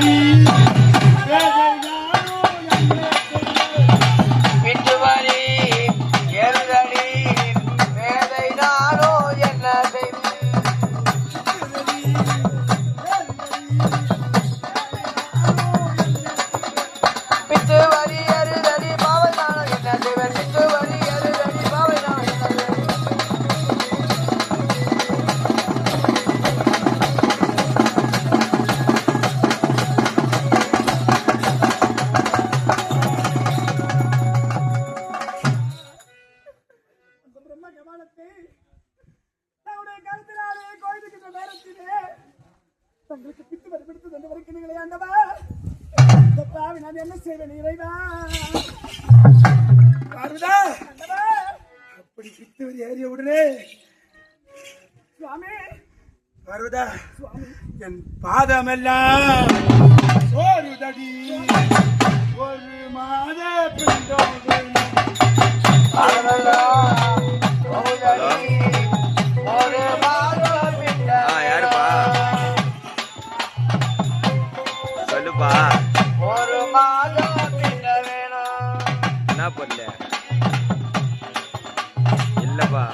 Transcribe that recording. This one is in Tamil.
Maria. பிரம்ம கபாலத்தை நம்முடைய கருத்தினாலே கோயிலுக்கு நேரத்திலே தங்களுக்கு பித்து வரைபிடித்து தந்து வருகிறீர்களே ஆண்டவா. பாவி நான் என்ன செய்வேன் இறைவா? ஆண்டவா? அப்படி பித்து ஏறிய உடனே சுவாமி. பார்வதா என் பாதமெல்லாம் சோறுதடி ஒரு மாத பிண்டோடு சொல்லுப்பா ஒரு மாதம் பின்ன வேணும். என்ன பண்ணல இல்லப்பா.